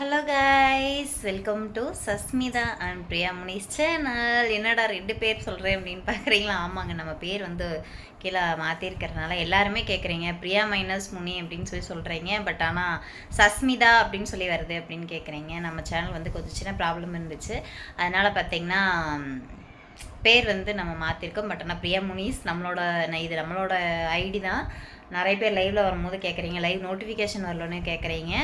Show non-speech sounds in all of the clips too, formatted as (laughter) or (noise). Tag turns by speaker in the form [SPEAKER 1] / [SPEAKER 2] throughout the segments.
[SPEAKER 1] Hello guys welcome to Sasmitha and Priya Munis channel என்னடா ரெண்டு பேர் சொல்கிறேன் அப்படின்னு பார்க்குறீங்களா ஆமாங்க நம்ம பேர் வந்து கீழே மாற்றிருக்கிறதுனால எல்லாருமே கேட்குறீங்க பிரியா மைனஸ் முனி அப்படின்னு சொல்லி சொல்கிறீங்க பட் ஆனால் சஸ்மிதா அப்படின்னு சொல்லி வருது அப்படின்னு கேட்குறீங்க நம்ம சேனல் வந்து கொஞ்சம் சின்ன ப்ராப்ளம் இருந்துச்சு. அதனால் பார்த்தீங்கன்னா பேர் வந்து நம்ம மாற்றிருக்கோம் பட் ஆனால் பிரியா முனிஸ் நம்மளோட இது நம்மளோட ஐடி தான். நிறைய பேர் லைவில் வரும்போது கேட்குறீங்க லைவ் நோட்டிஃபிகேஷன் வரலன்னு கேட்குறீங்க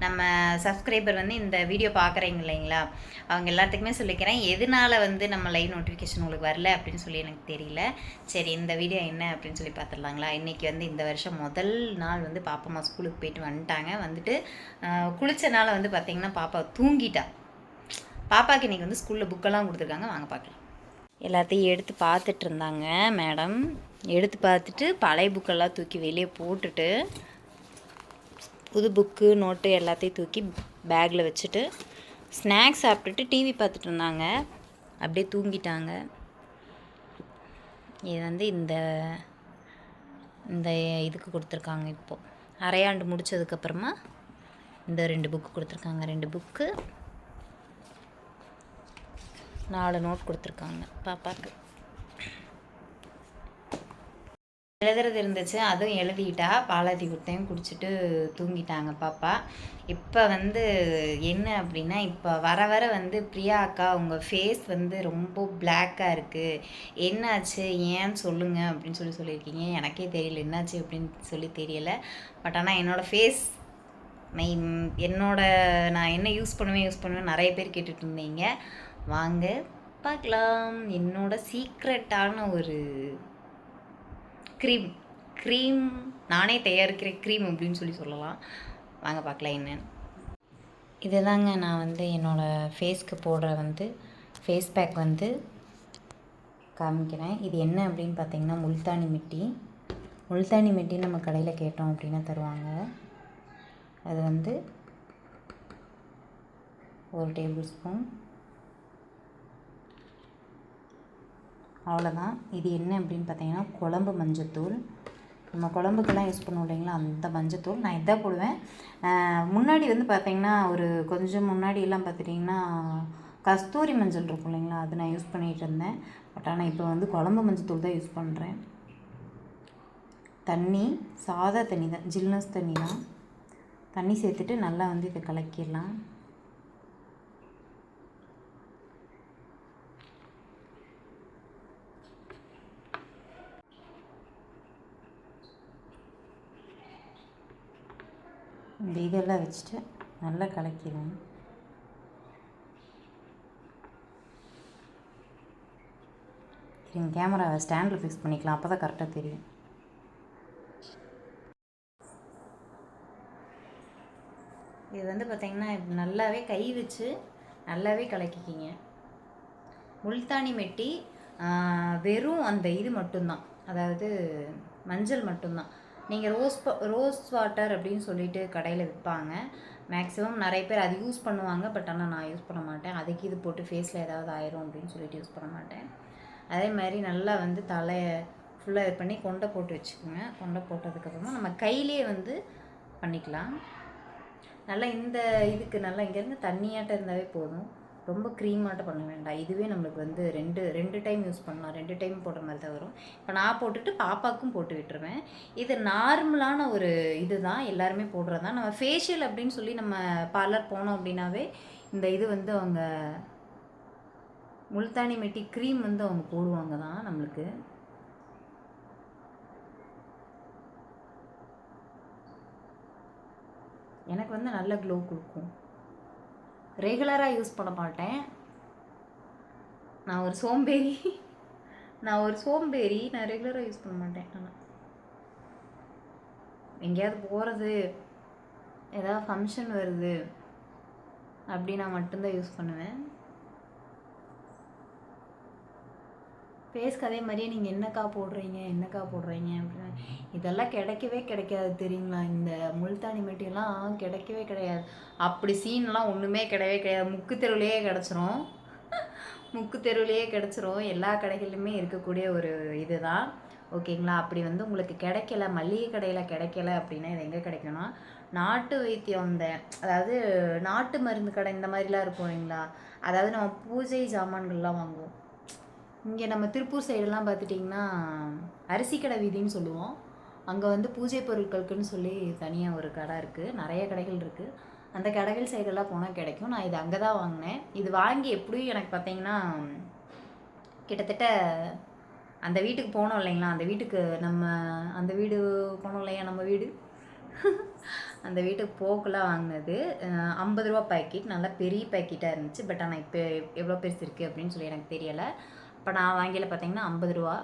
[SPEAKER 1] நம்ம சப்ஸ்கிரைபர் வந்து இந்த வீடியோ பார்க்குறீங்க இல்லைங்களா? அவங்க எல்லாத்துக்குமே சொல்லிக்கிறேன் எதனால வந்து நம்ம லைவ் நோட்டிஃபிகேஷன் உங்களுக்கு வரல அப்படின்னு சொல்லி எனக்கு தெரியல. சரி இந்த வீடியோ என்ன அப்படின்னு சொல்லி பார்த்துடலாங்களா இன்றைக்கி வந்து இந்த வருஷம் முதல் நாள் வந்து பாப்பாம்மா ஸ்கூலுக்கு போயிட்டு வந்துட்டாங்க. வந்துட்டு ஆஹ், குளிச்ச நாள் வந்து பார்த்திங்கன்னா பாப்பா தூங்கிட்டா. பாப்பாக்கு இன்றைக்கி வந்து ஸ்கூலில் புக்கெல்லாம் கொடுத்துருக்காங்க. வாங்க பார்க்கலாம் எல்லாத்தையும் எடுத்து பார்த்துட்டு இருந்தாங்க மேடம் எடுத்து பார்த்துட்டு பழைய புக்கெல்லாம் தூக்கி வெளியே போட்டுட்டு புது புக்கு நோட்டு எல்லாத்தையும் தூக்கி பேக்கில் வச்சுட்டு ஸ்நாக்ஸ் சாப்பிட்டுட்டு டிவி பார்த்துட்டு இருந்தாங்க. அப்படியே தூங்கிட்டாங்க. இது வந்து இந்த இந்த இதுக்கு கொடுத்துருக்காங்க இப்போது அரையாண்டு முடித்ததுக்கப்புறமா இந்த ரெண்டு புக்கு கொடுத்துருக்காங்க. ரெண்டு புக்கு நாலு நோட் கொடுத்துருக்காங்க பாப்பாவுக்கு எழுதுறது இருந்துச்சு அதுவும் எழுதிட்டா. பாலாத்தி குட்டையும் குடிச்சிட்டு தூங்கிட்டாங்க பாப்பா. இப்போ வந்து என்ன அப்படின்னா இப்போ வர வர வந்து பிரியா அக்கா உங்கள் ஃபேஸ் வந்து ரொம்ப பிளாக்காக இருக்குது என்னாச்சு? ஏன்னு சொல்லுங்கள் அப்படின்னு சொல்லி சொல்லியிருக்கீங்க. எனக்கே தெரியல என்னாச்சு அப்படின்னு சொல்லி தெரியலை. பட் ஆனால் என்னோடய ஃபேஸ் மை என்னோட நான் என்ன யூஸ் பண்ணுவேன் யூஸ் பண்ணுவேன் நிறைய பேர் கேட்டுட்டு இருந்தீங்க. வாங்க பார்க்கலாம். என்னோட சீக்ரெட்டான ஒரு க்ரீம் க்ரீம் நானே தயாரிக்கிற க்ரீம் அப்படின்னு சொல்லி சொல்லலாம். வாங்க பார்க்கலாம் என்னன்னு. இதுதாங்க நான் வந்து என்னோடய ஃபேஸ்க்கு போடுற வந்து ஃபேஸ் பேக் வந்து காமிக்கிறேன். இது என்ன அப்படின்னு பார்த்தீங்கன்னா முல்தானி மிட்டி. முல்தானி மிட்டி நம்ம கடையில் கேட்டோம் அப்படின்னா தருவாங்க. அது வந்து ஒரு டேபிள் ஸ்பூன். அவ்வளோதான் இது என்ன அப்படின்னு பார்த்தீங்கன்னா குழம்பு மஞ்சத்தூள். நம்ம குழம்புக்கெல்லாம் யூஸ் பண்ணுவோம் இல்லைங்களா? அந்த மஞ்சத்தூள். நான் இதாக போடுவேன். முன்னாடி வந்து பார்த்தீங்கன்னா ஒரு கொஞ்சம் முன்னாடி எல்லாம் பார்த்துட்டிங்கன்னா கஸ்தூரி மஞ்சள் இருக்கும் இல்லைங்களா? அது நான் யூஸ் பண்ணிகிட்டு இருந்தேன். பட் ஆனால் இப்போ வந்து குழம்பு மஞ்சத்தூள் தான் யூஸ் பண்ணுறேன் தண்ணி சாதா தண்ணி தான். ஜில்னஸ் தண்ணி தான். தண்ணி சேர்த்துட்டு நல்லா வந்து இதை கலக்கிடலாம் இந்த இதெல்லாம் வச்சுட்டு நல்லா கலக்கிடுவேன். இருங்க கேமராவை ஸ்டாண்டில் ஃபிக்ஸ் பண்ணிக்கலாம். அப்போ தான் கரெக்டாக தெரியும். இது வந்து பார்த்திங்கன்னா நல்லாவே கை வச்சு நல்லாவே கலக்கிக்கிங்க. முல்தானி மெட்டி வெறும் அந்த இது மட்டும்தான். அதாவது மஞ்சள் மட்டும்தான். நீங்கள் ரோஸ் ரோஸ் வாட்டர் அப்படின்னு சொல்லிட்டு கடையில் விற்பாங்க மேக்ஸிமம் நிறைய பேர் அது யூஸ் பண்ணுவாங்க. பட் ஆனால் நான் யூஸ் பண்ண மாட்டேன். அதுக்கு இது போட்டு ஃபேஸில் ஏதாவது ஆயிரும் அப்படின்னு சொல்லிட்டு யூஸ் பண்ண மாட்டேன். அதே மாதிரி நல்லா வந்து தலையை ஃபுல்லாக இது பண்ணி கொண்டை போட்டு வச்சுக்கோங்க. கொண்டை போட்டதுக்கப்புறமா நம்ம கையிலே வந்து பண்ணிக்கலாம். நல்லா இந்த இதுக்கு நல்லா இங்கேருந்து தண்ணியாட்டம் இருந்தாவே போதும். ரொம்ப க்ரீமாட்டம் பண்ண வேண்டாம். இதுவே நம்மளுக்கு வந்து ரெண்டு ரெண்டு டைம் யூஸ் பண்ணலாம். ரெண்டு டைம் போடுற மாதிரி தான் வரும். இப்போ நான் போட்டுட்டு பாப்பாவுக்கும் போட்டு விட்டுருவேன். இது நார்மலான ஒரு இதுதான். எல்லாருமே போடுறது. தான் நம்ம ஃபேஷியல் அப்படின்னு சொல்லி நம்ம பார்லர் போனோம் அப்படின்னாவே இந்த இது வந்து அவங்க முல்தானி மெட்டி க்ரீம் வந்து அவங்க போடுவாங்க தான் நம்மளுக்கு. எனக்கு வந்து நல்ல க்ளோ கொடுக்கும். ரெகுலராக யூஸ் பண்ண மாட்டேன். நான் ஒரு சோம்பேறி. நான் ஒரு சோம்பேறி நான் ரெகுலராக யூஸ் பண்ண மாட்டேன் ஆனால் எங்கேயாவது போகிறது ஏதாவது ஃபங்க்ஷன் வருது அப்படின்னா மட்டும்தான் யூஸ் பண்ணுவேன். ஃபேஸ்க்கு அதே மாதிரியே நீங்கள் என்னக்கா போடுறீங்க என்னக்கா போடுறீங்க? அப்படின்னு இதெல்லாம் கிடைக்கவே கிடைக்காது தெரியுங்களா? இந்த முல்தானி மெட்டிலாம் கிடைக்கவே கிடையாது. அப்படி சீன்லாம் ஒன்றுமே கிடையவே கிடையாது. முக்கு தெருவுலேயே கிடச்சிரும். முக்கு தெருவுலேயே கிடச்சிரும். எல்லா கடைகளிலுமே இருக்கக்கூடிய ஒரு இது தான் ஓகேங்களா? அப்படி வந்து உங்களுக்கு கிடைக்கல மளிகை கடையில் கிடைக்கல அப்படின்னா இது எங்கே கிடைக்கும்னா நாட்டு வைத்தியம் இந்த அதாவது நாட்டு மருந்து கடை இந்த மாதிரிலாம் இருக்கும் இல்லைங்களா? அதாவது நம்ம பூஜை சாமான்கள்லாம் வாங்குவோம். இங்கே நம்ம திருப்பூர் சைடெல்லாம் பார்த்துட்டிங்கன்னா அரிசி கடை வீதின்னு சொல்லுவோம். அங்கே வந்து பூஜை பொருட்களுக்குன்னு சொல்லி தனியாக ஒரு கடை இருக்குது நிறைய கடைகள் இருக்குது அந்த கடைகள் சைடெல்லாம் போனால் கிடைக்கும். நான் இது அங்கே தான் வாங்கினேன். இது வாங்கி எப்படியும் எனக்கு பார்த்தீங்கன்னா கிட்டத்தட்ட அந்த வீட்டுக்கு போனோம் இல்லைங்களா? அந்த வீட்டுக்கு நம்ம அந்த வீடு போனோம் இல்லையா? நம்ம வீடு. (laughs) அந்த வீட்டுக்கு போக்கெலாம் வாங்கினது. ஐம்பது ரூபா பேக்கெட் நல்லா பெரிய பாக்கெட்டாக இருந்துச்சு. பட் ஆனால் இப்போ எவ்வளோ பெருசு இருக்குது அப்படின்னு சொல்லி எனக்கு தெரியலை. இப்போ நான் வாங்கியில் பார்த்தீங்கன்னா ஐம்பது ரூபா.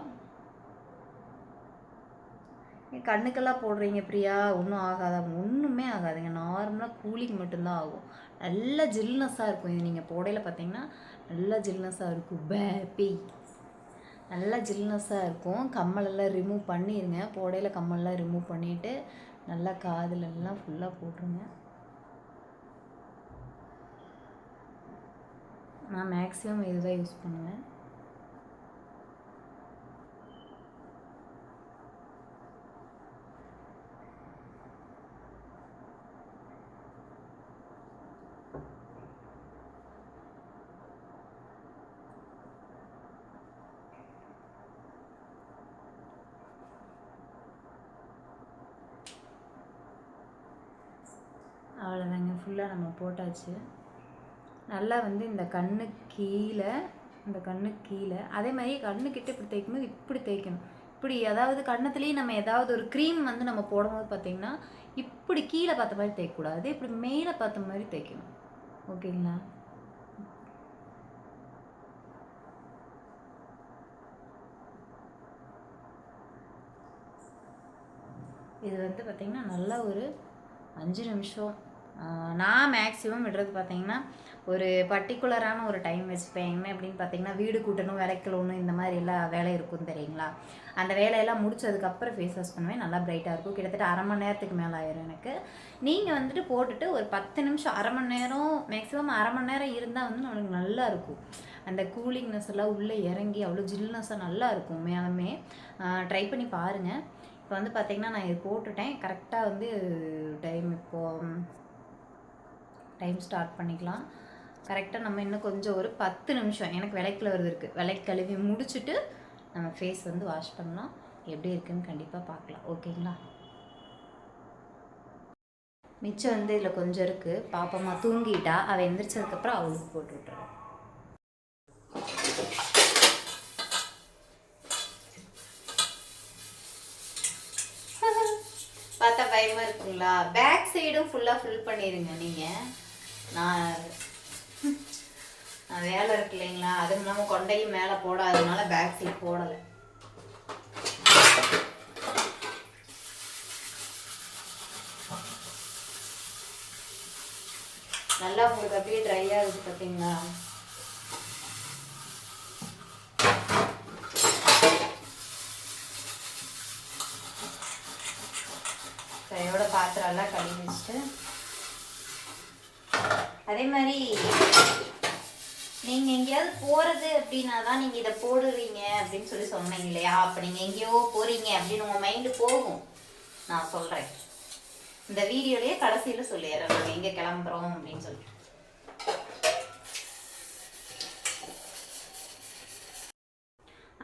[SPEAKER 1] என் கண்ணுக்கெல்லாம் போடுறீங்க பிரியா. ஒன்றும் ஆகாதா ஒன்றுமே ஆகாதுங்க. நார்மலாக கூலிங் மட்டும்தான் ஆகும். நல்ல ஜில்னஸாக இருக்கும் இது. நீங்கள் போடையில் பார்த்தீங்கன்னா நல்லா ஜில்னஸாக இருக்கும். பேபி நல்லா ஜில்னஸாக இருக்கும். கம்மலெல்லாம் ரிமூவ் பண்ணிடுங்க போடையில் கம்மலெல்லாம் ரிமூவ் பண்ணிவிட்டு நல்லா காதுலெல்லாம் ஃபுல்லாக போட்டுருங்க. நான் மேக்ஸிமம் இதுதான் யூஸ் பண்ணுவேன். அவ்வளோதாங்க ஃபுல்லாக நம்ம போட்டாச்சு. நல்லா வந்து இந்த கண்ணு கீழே இந்த கண்ணு கீழே அதே மாதிரி கண்ணுக்கிட்ட இப்படி தேய்க்கும்போது இப்படி தேய்க்கணும். இப்படி அதாவது கண்ணத்துலேயே நம்ம ஏதாவது ஒரு க்ரீம் வந்து நம்ம போடும்போது பார்த்திங்கன்னா இப்படி கீழே பார்த்த மாதிரி தேய்க்கக்கூடாது. இப்படி மேலே பார்த்த மாதிரி தேய்க்கணும். ஓகேங்களா? இது வந்து பார்த்திங்கன்னா நல்லா ஒரு அஞ்சு நிமிஷம் நான் மேக்ஸிமம் விடுறது பார்த்தீங்கன்னா ஒரு பர்டிகுலரான ஒரு டைம் வச்சுப்பேன். என்ன அப்படின்னு பார்த்தீங்கன்னா வீடு கூட்டணும் விளைக்கலணும் இந்த மாதிரி எல்லாம் வேலை இருக்கும் தெரியுங்களா? அந்த வேலையெல்லாம் முடிச்சதுக்கப்புறம் ஃபேஸ் வாஷ் பண்ணுவேன். நல்லா பிரைட்டாக இருக்கும். கிட்டத்தட்ட அரை மணி நேரத்துக்கு மேலே ஆயிரும் எனக்கு. நீங்கள் வந்துட்டு போட்டுட்டு ஒரு பத்து நிமிஷம் அரை மணி நேரம் மேக்ஸிமம் அரை மணி நேரம் இருந்தால் வந்து நம்மளுக்கு நல்லா இருக்கும். அந்த கூலிங்னஸ் எல்லாம் உள்ளே இறங்கி அவ்வளோ ஜில்னஸாக நல்லா இருக்கும் உண்மையாலுமே. ட்ரை பண்ணி பாருங்கள் இப்போ வந்து பார்த்தீங்கன்னா நான் இது போட்டுட்டேன். கரெக்டாக வந்து டைம் இப்போது டைம் ஸ்டார்ட் பண்ணிக்கலாம். கரெக்டாக நம்ம இன்னும் கொஞ்சம் ஒரு பத்து நிமிஷம் எனக்கு விளக்கில் வருது இருக்குது விளக்கு கழுவி முடிச்சுட்டு நம்ம ஃபேஸ் வந்து வாஷ் பண்ணலாம் எப்படி இருக்குன்னு கண்டிப்பாக பார்க்கலாம். ஓகேங்களா மிச்சம் வந்து இதில் கொஞ்சம் இருக்குது பாப்பம்மா தூங்கிட்டா அவள் எந்திரிச்சதுக்கப்புறம் அவளுக்கு போட்டு விட்டுறேன் (laughs) பார்த்தா பயமாக இருக்குங்களா? பேக் சைடும் ஃபுல்லாக ஃபில் பண்ணிடுங்க நீங்கள் நான் வேலை இருக்கு இல்லைங்களா? அதுவும் இல்லாமல் கொண்டையும் மேலே போடாததுனால பேக் சீட் போடலை. நல்லா உங்களுக்கு அப்படியே ட்ரை ஆகுது பார்த்தீங்களா கையோட பாத்திரம் எல்லாம் கழுவி வச்சுட்டு அதே மாதிரி நீங்க எங்கேயாவது போறது அப்படின்னா தான் நீங்க இதை போடுறீங்க அப்படின்னு சொல்லி சொன்னீங்க இல்லையா? அப்ப நீங்க எங்கேயோ போறீங்க அப்படின்னு உங்க மைண்டு போகும். நான் சொல்றேன். இந்த வீடியோலயே கடைசியில சொல்லிடுறேன். நாங்கள் எங்க கிளம்புறோம் அப்படின்னு சொல்லி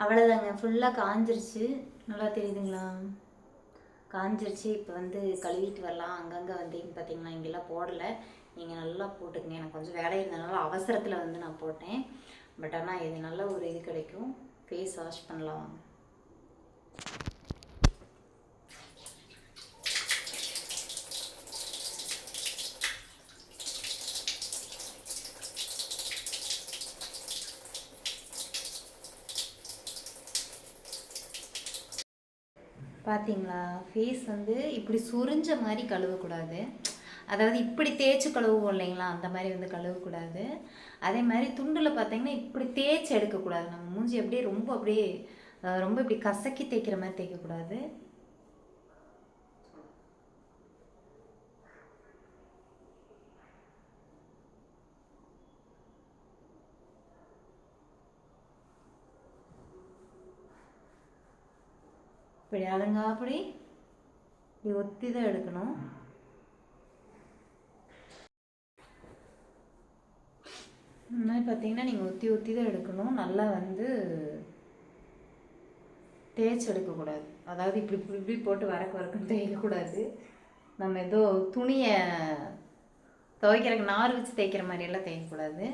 [SPEAKER 1] அவ்வளோதாங்க ஃபுல்லாக காஞ்சிருச்சு. நல்லா தெரியுதுங்களா? காஞ்சிருச்சு. இப்போ வந்து கழுவிட்டு வரலாம். அங்கங்கே வந்தீங்க பார்த்தீங்களா இங்கெல்லாம் போடலை. நீங்கள் நல்லா போட்டுக்கங்க. எனக்கு கொஞ்சம் வேலை இருந்ததுனால அவசரத்தில் வந்து நான் போட்டேன். பட் ஆனால் இது நல்ல ஒரு இது கிடைக்கும். ஃபேஸ் வாஷ் பண்ணலாம் வாங்க. பார்த்தீங்களா ஃபேஸ் வந்து இப்படி சுரிஞ்ச மாதிரி கழுவக்கூடாது. அதாவது இப்படி தேய்ச்சி கழுவுவோம் இல்லைங்களா? அந்த மாதிரி வந்து கழுவக்கூடாது. அதே மாதிரி துண்டில் பார்த்தீங்கன்னா இப்படி தேய்ச்சி எடுக்கக்கூடாது. நம்ம மூஞ்சி அப்படியே ரொம்ப அப்படியே ரொம்ப இப்படி கசக்கி தேய்க்கிற மாதிரி தேய்க்கக்கூடாது. இப்படி அலங்காப்படி இப்படி ஒத்தி தான் எடுக்கணும் இந்த மாதிரி பார்த்தீங்கன்னா நீங்கள் ஒத்தி ஒத்தி தான் எடுக்கணும் நல்லா வந்து தேய்ச்சி எடுக்கக்கூடாது அதாவது இப்படி இப்படி இப்படி போட்டு வரக்கு வரக்குன்னு தேய்க்கக்கூடாது நம்ம ஏதோ துணியை துவைக்கிறக்கு நார் வச்சு தேய்க்கிற மாதிரியெல்லாம் தேய்க்கக்கூடாது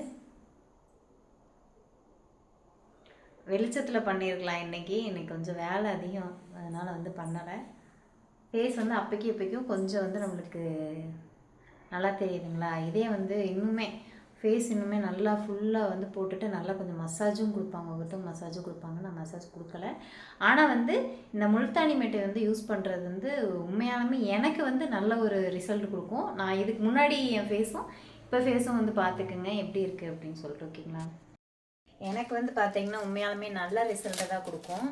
[SPEAKER 1] வெளிச்சத்தில் பண்ணியிருக்கலாம் இன்னைக்கு. இன்னைக்கு கொஞ்சம் வேலை அதிகம். அதனால் வந்து பண்ணலை. ஃபேஸ் வந்து அப்போக்கி இப்போக்கும் கொஞ்சம் வந்து நம்மளுக்கு நல்லா தெரியுதுங்களா? இதே வந்து இன்னுமே ஃபேஸ் இன்னுமே நல்லா ஃபுல்லாக வந்து போட்டுட்டு நல்லா கொஞ்சம் மசாஜும் கொடுப்பாங்க. ஒவ்வொருத்தவங்க மசாஜும் கொடுப்பாங்க. நான் மசாஜ் கொடுக்கல. ஆனால் வந்து இந்த முல்தானி மெட்டை வந்து யூஸ் பண்ணுறது வந்து உண்மையாலுமே எனக்கு வந்து நல்ல ஒரு ரிசல்ட் கொடுக்கும். நான் இதுக்கு முன்னாடி என் ஃபேஸும் இப்போ ஃபேஸும் வந்து பார்த்துக்குங்க. எப்படி இருக்குது அப்படின்னு சொல்லிட்டு ஓகேங்களா எனக்கு வந்து பார்த்தீங்கன்னா உண்மையாலுமே நல்ல ரிசல்ட்டை தான் கொடுக்கும்.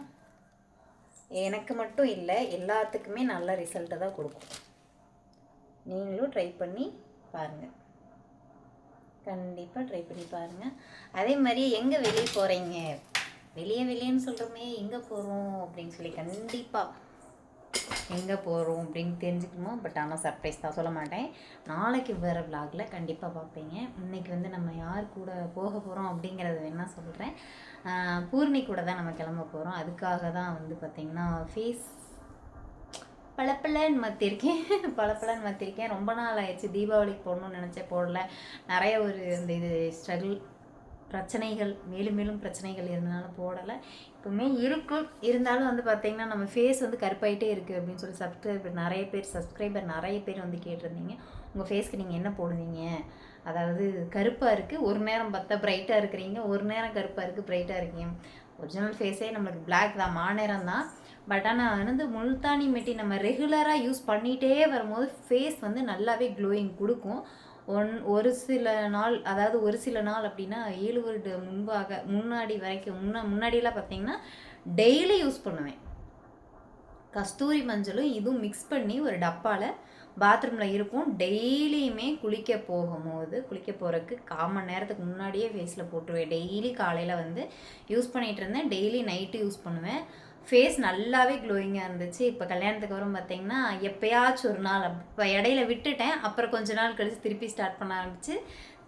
[SPEAKER 1] எனக்கு மட்டும் இல்லை எல்லாத்துக்குமே நல்ல ரிசல்ட்டை தான் கொடுக்கும். நீங்களும் ட்ரை பண்ணி பாருங்கள் கண்டிப்பாக ட்ரை பண்ணி பாருங்கள் அதே மாதிரி எங்கே வெளியே போகிறீங்க வெளியே வெளியேன்னு சொல்கிறோமே எங்கே போகிறோம் அப்படின்னு சொல்லி கண்டிப்பாக எங்கே போகிறோம் அப்படின்னு தெரிஞ்சுக்கணுமோ? பட் ஆனால் சர்ப்ரைஸ் தான் சொல்ல மாட்டேன். நாளைக்கு வேறு விலாகில் கண்டிப்பாக பார்ப்பீங்க. இன்னைக்கு வந்து நம்ம யார் கூட போக போகிறோம் அப்படிங்கிறத வேணால் சொல்கிறேன் பூர்ணி கூட தான் நம்ம கிளம்ப போகிறோம் அதுக்காக தான் வந்து பார்த்திங்கன்னா ஃபேஸ் பளபளன்னு மாற்றிருக்கேன் (laughs) பளபளன்னு மாற்றிருக்கேன் ரொம்ப நாள் ஆயிடுச்சு. தீபாவளிக்கு போடணும்னு நினச்சேன். போடல. நிறைய ஒரு இந்த இது ஸ்ட்ரகிள் பிரச்சனைகள் மேலும் மேலும் பிரச்சனைகள் இருந்தனால போடலை. இப்போவுமே இருக்கும். இருந்தாலும் வந்து பார்த்திங்கன்னா நம்ம ஃபேஸ் வந்து கருப்பாயிட்டே இருக்குது அப்படின்னு சொல்லி சப்ஸ்கிரைபர் நிறைய பேர் சப்ஸ்கிரைபர் நிறைய பேர் வந்து கேட்டிருந்தீங்க. உங்கள் ஃபேஸ்க்கு நீங்கள் என்ன போடுவீங்க? அதாவது கருப்பாக இருக்குது ஒரு நேரம் பார்த்தா பிரைட்டாக இருக்கிறீங்க ஒரு நேரம் கருப்பாக இருக்குது பிரைட்டாக இருக்கீங்க. ஒரிஜினல் ஃபேஸே நம்மளுக்கு பிளாக் தான் மாநேரம் தான். பட் ஆனால் வந்து முல்தானி மெட்டி நம்ம ரெகுலராக யூஸ் பண்ணிகிட்டே வரும்போது ஃபேஸ் வந்து நல்லாவே க்ளோயிங் கொடுக்கும். ஒன் ஒரு சில நாள் அதாவது ஒரு சில நாள் அப்படின்னா ஏழு வருட முன்பாக முன்னாடி வரைக்கும் முன்னா முன்னாடியெல்லாம் பார்த்தீங்கன்னா டெய்லி யூஸ் பண்ணுவேன். கஸ்தூரி மஞ்சளும் இதுவும் மிக்ஸ் பண்ணி ஒரு டப்பாவில் பாத்ரூமில் இருக்கும். டெய்லியுமே குளிக்க போகும்போது குளிக்க போகிறதுக்கு கால் மணி நேரத்துக்கு முன்னாடியே ஃபேஸில் போட்டுருவேன். டெய்லி காலையில் வந்து யூஸ் பண்ணிகிட்டு இருந்தேன். டெய்லி நைட்டு யூஸ் பண்ணுவேன். ஃபேஸ் நல்லாவே க்ளோயிங்காக இருந்துச்சு. இப்போ கல்யாணத்துக்கு அப்புறம் பார்த்தீங்கன்னா எப்போயாச்சும் ஒரு நாள் இப்போ இடையில விட்டுட்டேன். அப்புறம் கொஞ்ச நாள் கழித்து திருப்பி ஸ்டார்ட் பண்ண ஆரம்பிச்சு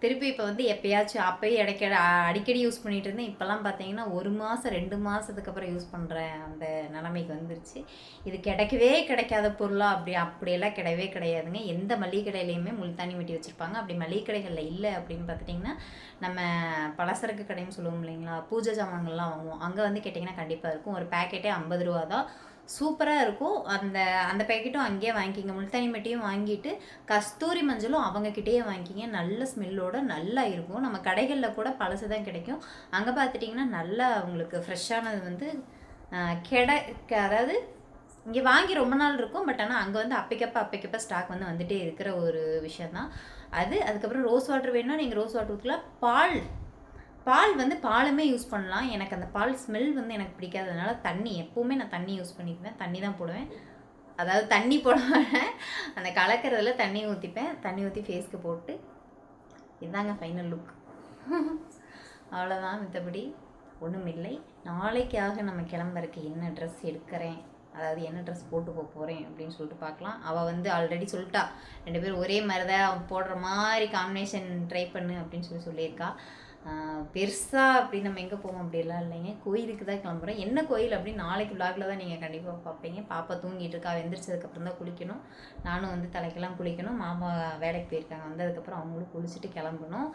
[SPEAKER 1] திருப்பி இப்போ வந்து எப்போயாச்சும் அப்போயே இடைக்க அடிக்கடி யூஸ் பண்ணிகிட்டு இருந்தேன். இப்போல்லாம் பார்த்தீங்கன்னா ஒரு மாதம் ரெண்டு மாதத்துக்கு அப்புறம் யூஸ் பண்ணுறேன் அந்த நிலைமைக்கு வந்துருச்சு. இது கிடைக்கவே கிடைக்காத பொருளாக அப்படி அப்படியெல்லாம் கிடையவே கிடையாதுங்க. எந்த மளிகை கடையிலையுமே முல்தானி வெட்டி வச்சுருப்பாங்க. அப்படி மளிகை கடைகளில் இல்லை அப்படின்னு பார்த்துட்டிங்கன்னா நம்ம பலசரக்கு கடைன்னு சொல்லுவோம் இல்லைங்களா? பூஜை சாமான்கள்லாம் வாங்குவோம். அங்கே வந்து கேட்டிங்கன்னா கண்டிப்பாக இருக்கும். ஒரு பேக்கெட்டே ஐம்பது ரூபா தான் சூப்பராக இருக்கும். அந்த அந்த பேக்கெட்டும் அங்கேயே வாங்கிக்கிங்க. முல்தானி மெட்டியும் வாங்கிட்டு கஸ்தூரி மஞ்சளும் அவங்கக்கிட்டேயே வாங்கிக்கிங்க. நல்ல ஸ்மெல்லோட நல்லா இருக்கும். நம்ம கடைகளில் கூட பழசு தான் கிடைக்கும். அங்கே பார்த்துட்டிங்கன்னா நல்லா உங்களுக்கு ஃப்ரெஷ்ஷானது வந்து கிடை அதாவது இங்கே வாங்கி ரொம்ப நாள் இருக்கும். பட் ஆனால் அங்கே வந்து அப்பைக்கப்ப அப்பைக்கப்ப ஸ்டாக் வந்து வந்துகிட்டே இருக்கிற ஒரு விஷயந்தான் அது அதுக்கப்புறம் ரோஸ் வாட்டர் வேணும்னா நீங்கள் ரோஸ் வாட்டர் ஊற்றலாம் பால் பால் வந்து பாலுமே யூஸ் பண்ணலாம். எனக்கு அந்த பால் ஸ்மெல் வந்து எனக்கு பிடிக்காததுனால தண்ணி எப்போவுமே நான் தண்ணி யூஸ் பண்ணிக்குவேன். தண்ணி தான் போடுவேன். அதாவது தண்ணி போடுவேன் அந்த கலக்கிறதுல தண்ணி ஊற்றிப்பேன் தண்ணி ஊற்றி ஃபேஸ்க்கு போட்டு இதுதாங்க ஃபைனல் லுக் அவ்வளோதான் மித்தபடி. ஒன்றும் இல்லை. நாளைக்காக நம்ம கிளம்புறதுக்கு என்ன ட்ரெஸ் எடுக்கிறேன்? அதாவது என்ன ட்ரெஸ் போட்டு போக போகிறேன் அப்படின்னு சொல்லிட்டு பார்க்கலாம். அவள் வந்து ஆல்ரெடி சொல்லிட்டா. ரெண்டு பேரும் ஒரே மாதிரி தான் போடுற மாதிரி காம்பினேஷன் ட்ரை பண்ணு அப்படின்னு சொல்லி சொல்லியிருக்கா. பெருசாக அப்படி நம்ம எங்கே போவோம்? அப்படிலாம் இல்லைங்க. கோயிலுக்கு தான் கிளம்புறோம். என்ன கோயில் அப்படின்னு நாளைக்கு விளாகில் தான் நீங்கள் கண்டிப்பாக பார்ப்பீங்க. பாப்பா தூங்கிட்டு இருக்கா வெந்திரிச்சதுக்கப்புறம் தான் குளிக்கணும். நானும் வந்து தலைக்கெல்லாம் குளிக்கணும். மாமா வேலைக்கு போயிருக்காங்க. வந்ததுக்கப்புறம் அவங்களும் குளிச்சுட்டு கிளம்பணும்.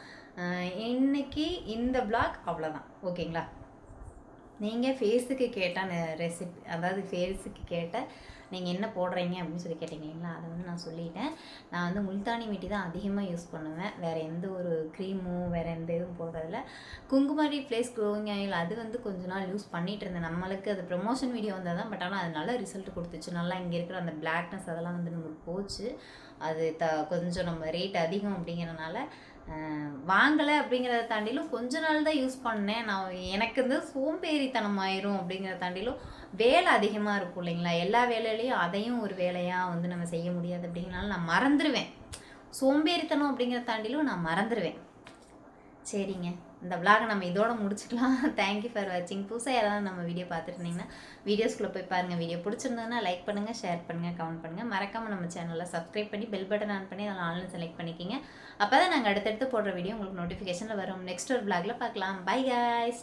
[SPEAKER 1] இன்றைக்கி இந்த பிளாக் அவ்வளோதான் ஓகேங்களா? நீங்கள் ஃபேஸுக்கு கேட்டால் ரெசிபி அதாவது ஃபேஸுக்கு கேட்ட நீங்கள் என்ன போடுறீங்க அப்படின்னு சொல்லி கேட்டிங்களா? அதை வந்து நான் சொல்லிட்டேன். நான் வந்து முல்தானி மீட்டி தான் அதிகமாக யூஸ் பண்ணுவேன். வேறு எந்த ஒரு க்ரீமும் வேறு எந்த இதுவும் போடுறதில்ல. குங்குமாரி ஃப்ளேஸ் க்ளோவிங் ஆயில் அது வந்து கொஞ்ச நாள் யூஸ் பண்ணிகிட்டு இருந்தேன். நம்மளுக்கு அது ப்ரொமோஷன் வீடியோ வந்தால் தான் பட் ஆனால் அது நல்ல ரிசல்ட் கொடுத்துச்சு. நல்லா இங்கே இருக்கிற அந்த பிளாக்னஸ் அதெல்லாம் வந்து நமக்கு போச்சு. அது த கொஞ்சம் நம்ம ரேட் அதிகம் அப்படிங்கிறனால வாங்கலை அப்படிங்கிறத தாண்டிலும் கொஞ்ச நாள் தான் யூஸ் பண்ணேன். நான் எனக்கு வந்து சோம்பேறித்தனம் ஆயிரும் அப்படிங்கிறத தாண்டிலும் வேலை அதிகமாக இருக்கும் இல்லைங்களா? எல்லா வேலையிலையும் அதையும் ஒரு வேலையாக வந்து நம்ம செய்ய முடியாது அப்படிங்கிறனால நான் மறந்துடுவேன் சோம்பேறித்தனம் அப்படிங்கிறத தாண்டிலும் நான் மறந்துடுவேன் சரிங்க. இந்த விளாகை நம்ம இதோட முடிச்சுக்கலாம். தேங்க்யூ ஃபார் வாட்சிங் புதுசாக யாராவது நம்ம வீடியோ பார்த்துருந்தீங்கன்னா வீடியோஸ்குள்ளே போய் பாருங்கள் வீடியோ பிடிச்சிருந்ததுன்னா லைக் பண்ணுங்கள் ஷேர் பண்ணுங்கள் கமெண்ட் பண்ணுங்கள் மறக்காமல் நம்ம சேனலில் சப்ஸ்கிரைப் பண்ணி பெல் பட்டன் ஆன் பண்ணி அதில் ஆன்லைன் செலக்ட் பண்ணிக்கிங்க. அப்போ தான் நாங்கள் அடுத்தடுத்து போடுற வீடியோ உங்களுக்கு நோட்டிஃபிகேஷனில் வரும். நெக்ஸ்ட் ஒரு விளாகில் பார்க்கலாம். Bye guys.